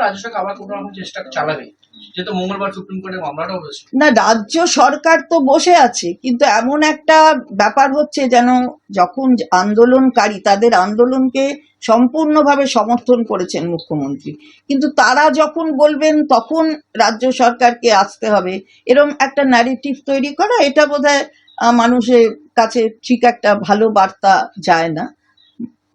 রাজ্য সরকার না রাজ্য সরকার তো বসে আছে কিন্তু এমন একটা ব্যাপার হচ্ছে যেন যখন আন্দোলনকারী তাদের আন্দোলনকে সম্পূর্ণভাবে সমর্থন করেছেন মুখ্যমন্ত্রী। কিন্তু তারা যখন বলবেন তখন রাজ্য সরকারকে আসতে হবে। এরম একটা ন্যারেটিভ তৈরি করা এটা আহ, মানুষের কাছে ঠিক একটা ভালো বার্তা যায় না।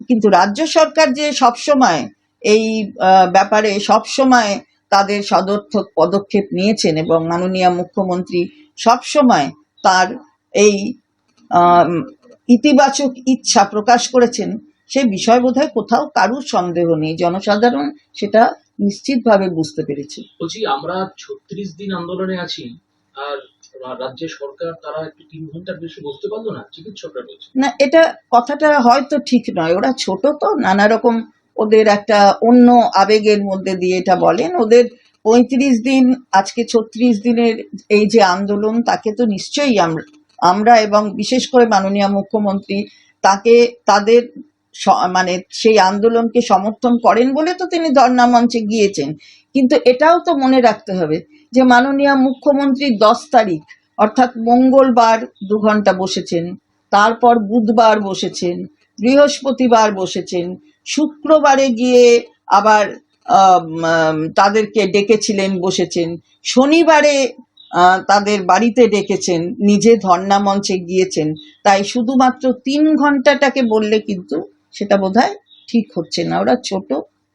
কিন্তু রাজ্য সরকার যে সবসময় এই ব্যাপারে সবসময় তাদের সদর্থক পদক্ষেপ নিয়েছেন এবং মাননীয় মুখ্যমন্ত্রী সবসময় তার এই ইতিবাচক ইচ্ছা প্রকাশ করেছেন। সে বিষয় বোধহয় কোথাও কারুর সন্দেহ নেই। জনসাধারণ সেটা নিশ্চিতভাবে বুঝতে পেরেছে। বলছি আমরা ছত্রিশ দিন আন্দোলনে আছি আর রা- রাজ্যের সরকার তারা একটু তিন ঘণ্টার বেশি বসতে পারল না? চিকিৎসকরা না এটা কথাটা হয়তো ঠিক নয়। ওরা ছোট তো নানা রকম ওদের একটা অন্য আবেগের মধ্যে দিয়ে এটা বলেন। ওদের পঁয়ত্রিশ দিন, আজকে ছত্রিশ দিনের এই যে আন্দোলন, তাকে তো নিশ্চয়ই আমরা আমরা এবং বিশেষ করে মাননীয় মুখ্যমন্ত্রী তাকে, তাদের মানে সেই আন্দোলনকে সমর্থন করেন বলে তো তিনি ধর্ণা মঞ্চে গিয়েছেন। কিন্তু এটাও তো মনে রাখতে হবে যে মাননীয় মুখ্যমন্ত্রী দশ তারিখ, অর্থাৎ মঙ্গলবার দু ঘণ্টা বসেছেন, তারপর বুধবার বসেছেন, বৃহস্পতিবার বসেছেন শুক্রবারে গিয়ে আবার তাদেরকে ডেকেছিলেন, বসেছেন। শনিবারে তাদের বাড়িতে ডেকেছেন, নিজে ধর্ণা মঞ্চে গিয়েছেন। তাই শুধুমাত্র তিন ঘন্টাটাকে বললে কিন্তু সেটা বোধহয় ঠিক হচ্ছে না। ওরা ছোট,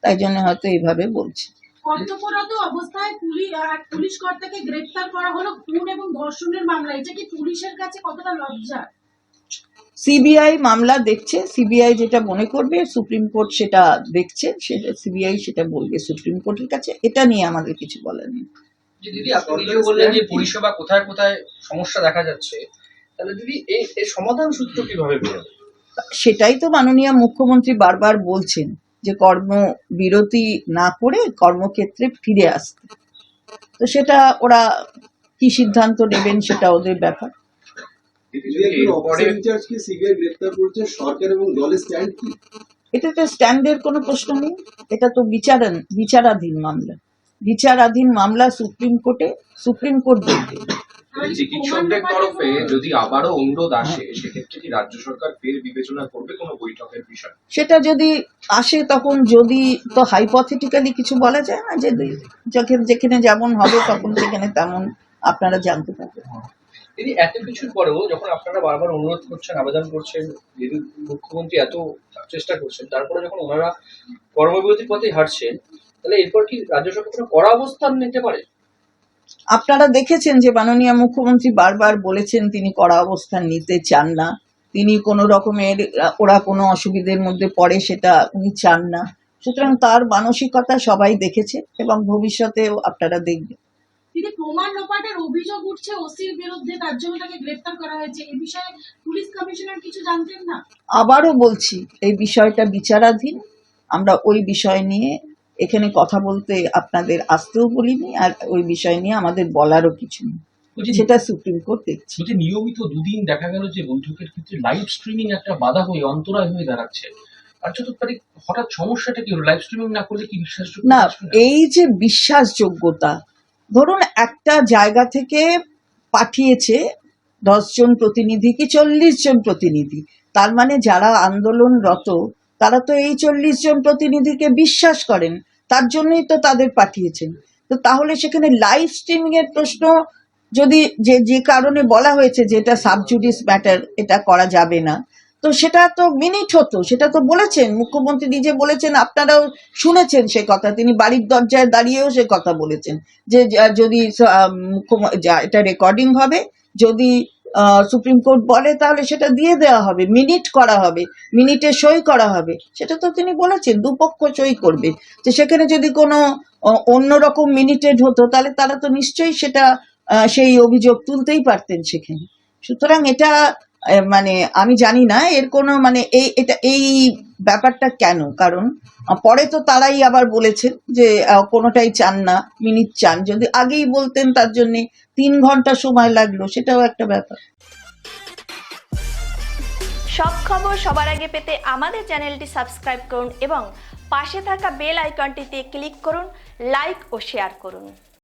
তাই জন্য হয়তো এইভাবে বলছে। অবস্থায় পুলিশ কর্তাকে করা হলো খুন এবং ধর্ষণের মামলা। এটা কি পুলিশের কাছে কতটা লজ্জা? সিবিআই মামলা দেখছে সিবিআই যেটা মনে করবে সুপ্রিম কোর্ট সেটা দেখছে সেটা সিবিআই সেটা বলবে সুপ্রিম কোর্টের কাছে এটা নিয়ে আমাদের কিছু বলার নেই। দিদি আপনি বললেন যে পরিষেবা কোথায় কোথায় সমস্যা দেখা যাচ্ছে তাহলে দিদি এই সমাধান সূত্র কীভাবে সেটাই তো মাননীয় মুখ্যমন্ত্রী বারবার বলছেন যে কর্মবিরতি না করে কর্মক্ষেত্রে ফিরে আসতে। তো সেটা ওরা কি সিদ্ধান্ত নেবেন সেটা ওদের ব্যাপার। সরকার এবং দলের স্ট্যান্ড কি? এটা স্ট্যান্ডের কোনো প্রশ্ন নেই। এটা তো বিচারান বিচারাধীন মামলা। বিচারাধীন মামলা সুপ্রিম কোর্টে সুপ্রিম কোর্ট দেখবে চিকিৎসকদের তরফে যদি আবারও অনুরোধ আসে সেক্ষেত্রে কি রাজ্য সরকার ফের বিবেচনা করবে কোনো বৈঠকের বিষয়? সেটা যদি আসে তখন যদি তো হাইপথেটিক্যালি কিছু বলা যায় না যে যখন যেখানে যেমন হবে তখন সেখানে তেমন আপনারা জানতে পারবেন। দিদি এত কিছুর পরেও যখন আপনারা বারবার অনুরোধ করছেন, আবেদন করছেন যেহেতু মুখ্যমন্ত্রী এত চেষ্টা করছেন, তারপরে যখন ওনারা কর্মবিরতির পথে হাঁটছেন, তাহলে এরপর কি রাজ্য সরকার কড়া অবস্থান নিতে পারে? আপনারা দেখেছেন যে মাননীয় মুখ্যমন্ত্রী বারবার বলেছেন তিনি কড়া অবস্থান নিতে চান না। তিনি কোনো রকমের, ওরা কোনো অসুবিধের মধ্যে পড়ে সেটা উনি চান না। সুতরাং তার মানসিকতা সবাই দেখেছে এবং ভবিষ্যতেও আপনারা দেখবেন। তিনি প্রমাণ লোপাটের অভিযোগ উঠছে ওসির বিরুদ্ধে তার জন্য তাকে গ্রেপ্তার করা হয়েছে। এ বিষয়ে পুলিশ কমিশনার কিছু জানতেন না? আবারও বলছি এই বিষয়টা বিচারাধীন। আমরা ওই বিষয় নিয়ে এখানে কথা বলতে আপনাদের আসতেও বলিনি আর ওই বিষয় নিয়ে আমাদের বলারও কিছু নেই। সেটা সুপ্রিম কোর্ট দেখছে। বলছি নিয়মিত দুদিন দেখা গেল যে বৈঠকের ক্ষেত্রে লাইভ স্ট্রিমিং একটা বাধা হয়ে অন্তরায় হয়ে দাঁড়াচ্ছে। হঠাৎ সমস্যাটা কি হলো? লাইভ স্ট্রিমিং না করলে কি বিশ্বাসযোগ্য? না? এই যে বিশ্বাসযোগ্যতা ধরুন একটা জায়গা থেকে পাঠিয়েছে দশজন প্রতিনিধি কি চল্লিশ জন প্রতিনিধি? তার মানে যারা আন্দোলনরত, তারা তো এই চল্লিশ জন প্রতিনিধিকে বিশ্বাস করেন, তার জন্যই তো তাদের পাঠিয়েছেন। তো তাহলে সেখানে লাইভ স্ট্রিমিং এর প্রশ্ন যদি যে যে কারণে বলা হয়েছে যে এটা সাবজুডিস ম্যাটার এটা করা যাবে না তো সেটা তো মিনিট হতো, সেটা তো বলেছেন, মুখ্যমন্ত্রী নিজে বলেছেন, আপনারাও শুনেছেন সে কথা, তিনি বাড়ির দরজায় দাঁড়িয়েও সে কথা বলেছেন, যে যদি যা, এটা রেকর্ডিং হবে, যদি সুপ্রিম কোর্ট বলে তাহলে সেটা দিয়ে দেওয়া হবে মিনিট করা হবে মিনিটে সই করা হবে, সেটা তো তিনি বলেছেন, দুপক্ষ সই করবে তো সেখানে যদি কোনো অন্যরকম মিনিটেড হতো, তাহলে তারা তো নিশ্চয়ই সেটা সেই অভিযোগ তুলতেই পারতেন সেখানে। সুতরাং এটা মানে আমি জানি না, এর কোনো মানে এই, এটা, এই ব্যাপারটা কেন? কারণ পরে তো তারাই আবার বলেছেন যে কোনোটাই চান না, মিনিট চান। যদি আগেই বলতেন তার জন্য তিন ঘণ্টা সময় লাগল, সেটাও একটা ব্যাপার। সব খবর সবার আগে পেতে আমাদের চ্যানেলটি সাবস্ক্রাইব করুন এবং পাশে থাকা বেল আইকনটিতে ক্লিক করুন, লাইক ও শেয়ার করুন।